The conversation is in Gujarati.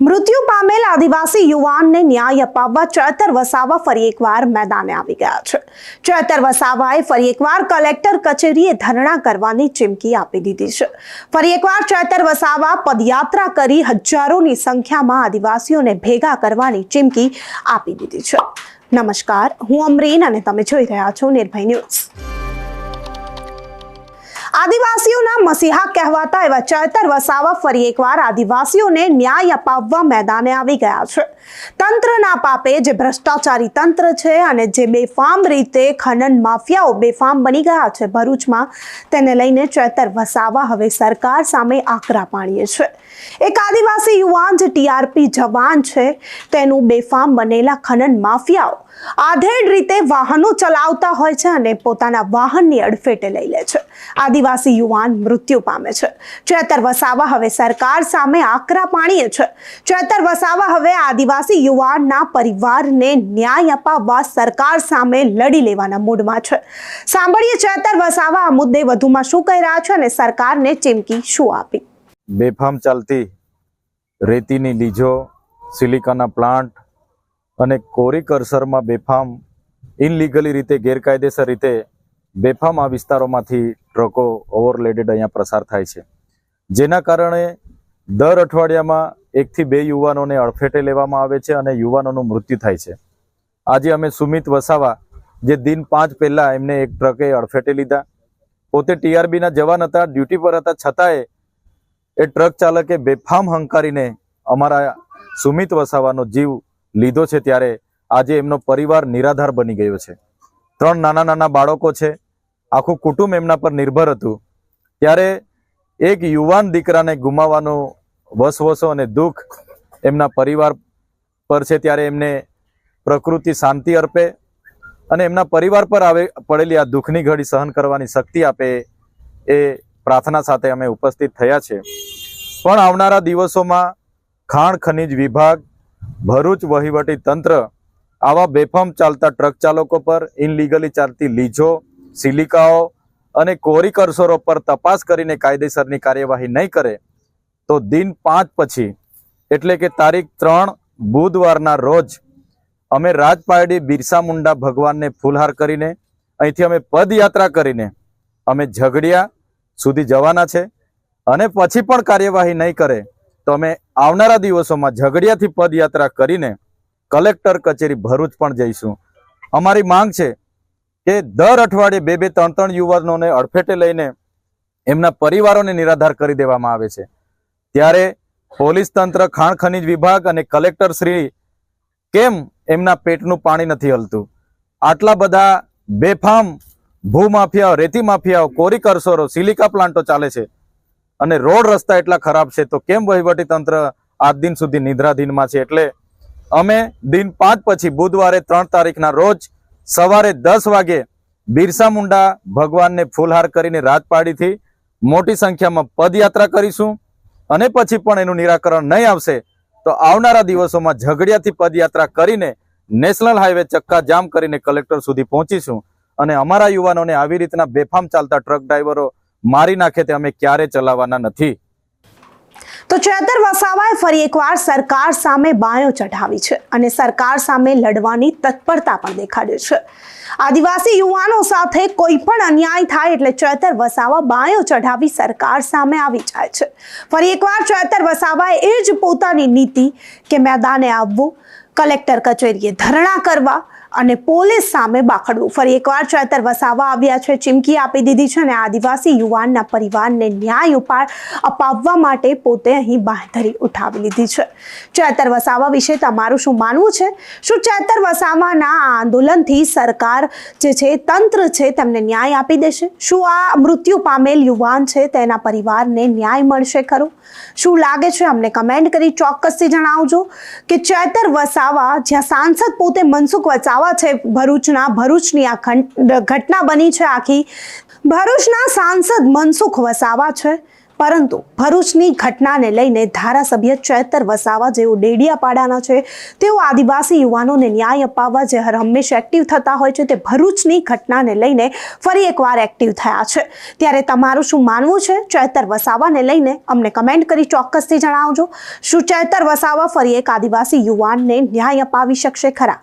મૃત્યુ પામેલ આદિવાસી યુવાનને ન્યાય અપાવવા ચેતર વસાવા ફરી એકવાર મેદાને આવી ગયા છે. ચેતર વસાવાએ ફરી એકવાર કલેક્ટર કચેરીએ ધરણા કરવાની ચીમકી આપી દીધી છે. ફરી એકવાર ચેતર વસાવા પદયાત્રા કરી હજારોની સંખ્યામાં આદિવાસીઓને ભેગા કરવાની ચીમકી આપી દીધી છે. નમસ્કાર, હું અમરીન અને તમે જોઈ રહ્યા છો નિર્ભય ન્યૂઝ. આદિવાસીઓના મસીહા કહેવાતા એવા ચૈતર વસાવા ફરી એકવાર આદિવાસીઓને ન્યાય અપાવવા મેદાને આવી ગયા છે. તંત્રના પાપે જે ભ્રષ્ટાચારી તંત્ર છે અને જે બેફામ રીતે ખનન માફિયાઓ બેફામ બની ગયા છે, ભરૂચમાં તેને લઈને ચૈતર વસાવા હવે સરકાર સામે આકરા પાણીએ છે. એક આદિવાસી યુવાન જે ટીઆરપી જવાન છે, તેનું બેફામ બનેલા ખનન માફિયાઓ આધેડ રીતે વાહનો ચલાવતા હોય છે અને પોતાના વાહનની અડફેટે લઈ લે છે. આદિવાસી યુવાન મૃત્યુ પામે છે. ચેતર વસાવા હવે સરકાર સામે આકરા પાણીએ છે. ચેતર વસાવા હવે આદિવાસી યુવાનના પરિવારને ન્યાય અપાવવા સરકાર સામે લડી લેવાના મૂડમાં છે. સાંભળીએ ચેતર વસાવા આ મુદ્દે વધુમાં શું કહી રહ્યા છે અને સરકારને ચીમકી શું આપી? બેફામ ચાલતી રેતીની લીજો સિલિકાના પ્લાન્ટ અને કોરી કરસરમાં બેફામ ઇનલીગલી રીતે, ગેરકાયદેસર રીતે બેફામ આ વિસ્તારોમાંથી ટ્રકો ઓવરલેડેડ અહીંયા પ્રસાર થાય છે. જેના કારણે દર અઠવાડિયામાં એકથી બે યુવાનોને અડફેટે લેવામાં આવે છે અને યુવાનોનું મૃત્યુ થાય છે. આજે અમે સુમિત વસાવા, જે દિન પાંચ પહેલાં એમને એક ટ્રકે અડફેટે લીધા. પોતે ટીઆરબીના જવાન હતા, ડ્યુટી પર હતા, છતાંય એ ટ્રક ચાલકે બેફામ હંકારીને અમારા સુમિત વસાવાનો જીવ લીધો છે ત્યારે આજે એમનો પરિવાર નિરાધાર બની ગયો છે. ત્રણ નાના નાના બાળકો છે આખું કુટુંબ એમના પર નિર્ભર હતું. ત્યારે એક યુવાન દીકરાને ગુમાવવાનો વસવસો અને દુઃખ એમના પરિવાર પર છે ત્યારે એમને પ્રકૃતિ શાંતિ અર્પે અને એમના પરિવાર પર આવે, પડેલી આ દુઃખની ઘડી સહન કરવાની શક્તિ આપે એ પ્રાર્થના સાથે અમે ઉપસ્થિત થયા છે. પણ આવનારા દિવસોમાં ખાણ ખનિજ વિભાગ, ભરૂચ વહીવટી તંત્ર, આવા બેફામ ચાલતા ટ્રક ચાલકો પર ઇનલીગલી ચાલતી લીજો સિલિકાઓ અને કોરી કરસોરો પર તપાસ કરીને કાયદેસરની કાર્યવાહી નહીં કરે, તો દિન પાંચ પછી, એટલે કે તારીખ ત્રણ, બુધવારના રોજ, અમે રાજપારડી બિરસા મુંડા ભગવાનને ફૂલહાર કરીને, અહીંથી અમે પદયાત્રા કરીને, અમે ઝઘડિયા સુધી જવાના છે, અને પછી પણ કાર્યવાહી નહીં કરે, તો અમે આવનારા દિવસોમાં ઝઘડિયાથી પદયાત્રા કરીને, કલેક્ટર કચેરી ભરૂચ પણ જઈશું. અમારી માંગ છે કે દર અઠવાડિયે બે બે ત્રણ ત્રણ યુવાનોને અડફેટે લઈને એમના પરિવારોને નિરાધાર કરી દેવામાં આવે છે. ત્યારે પોલીસ તંત્ર, ખાણ ખનિજ વિભાગ અને કલેક્ટર શ્રી કેમ એમના પેટનું પાણી નથી હલતું? આટલા બધા બેફામ ભૂમાફિયાઓ, રેતી માફિયાઓ, કોરી કરસોરો, સિલિકા પ્લાન્ટો ચાલે છે અને રોડ રસ્તા એટલા ખરાબ છે, તો કેમ વહીવટી તંત્ર આજ દિન સુધી નિદ્રાધીનમાં છે? એટલે અમે દિન પાંચ પછી બુધવારે ત્રણ તારીખના રોજ સવારે દસ વાગે બિરસા મુંડા ભગવાનને ફૂલહાર કરીને રાજપાડીથી મોટી સંખ્યામાં પદયાત્રા કરીશું અને પછી પણ એનું નિરાકરણ નહીં આવશે તો આવનારા દિવસોમાં ઝઘડિયાથી પદયાત્રા કરીને નેશનલ હાઈવે ચક્કા જામ કરીને કલેક્ટર સુધી પહોંચીશું અને અમારા યુવાનોને આવી રીતના બેફામ ચાલતા ટ્રક ડ્રાઈવરો મારી નાખે તે અમે ક્યારે ચલાવવાના નથી. તો ચેતર વસાવાએ ફરી એકવાર સરકાર સામે બાયો ચઢાવી છે અને સરકાર સામે લડવાની તત્પરતા પણ દેખાડી છે. આદિવાસી યુવાનો સાથે કોઈ પણ અન્યાય થાય એટલે ચેતર વસાવા બાયો ચઢાવી સરકાર સામે આવી જાય છે. ફરી એકવાર ચેતર વસાવાએ એ જ પોતાની નીતિ કે મેદાને આવવું, કલેક્ટર કચેરીએ ધરણા કરવા અને પોલીસ સામે બાખડવું. ફરી એકવાર ચેતર વસાવા આવ્યા છે. ચીમકી આપી દીધી છે અને આદિવાસી યુવાનના પરિવારને ન્યાય ઉપાડ અપાવવા માટે પોતે અહીં બાંધરી ઉઠાવી લીધી છે. ચેતર વસાવા વિશે તમારું શું માનવું છે? શું ચેતર વસાવાના આ આંદોલનથી સરકાર જે છે, તંત્ર છે, તેમને ન્યાય આપી દેશે? શું આ મૃત્યુ પામેલ યુવાન છે, તેના પરિવારને ન્યાય મળશે ખરો? શું લાગે છે? અમને કમેન્ટ કરી ચોક્કસથી જણાવજો કે ચેતર વસાવા જ્યાં સાંસદ પોતે મનસુખ વસાવા છે ભરૂચના, ભરૂચની આ ઘટના બની છે આખી. ભરૂચના સાંસદ મનસુખ વસાવા છે. પરંતુ ભરૂચની ઘટનાને લઈને ધારાસભ્ય ચેતર વસાવા જેઓ ડેડિયાપાડાના છે, તેઓ આદિવાસી યુવાનોને ન્યાય અપાવવા જે હર હંમેશા એક્ટિવ થતા હોય છે, તે ભરૂચની ઘટનાને લઈને ફરી એકવાર એક્ટિવ થયા છે. ત્યારે તમારું શું માનવું છે? ચેતર વસાવાને લઈને અમને કમેન્ટ કરી ચોક્કસથી જણાવજો. શું ચેતર વસાવા ફરી એક આદિવાસી યુવાનને ન્યાય અપાવી શકશે ખરા?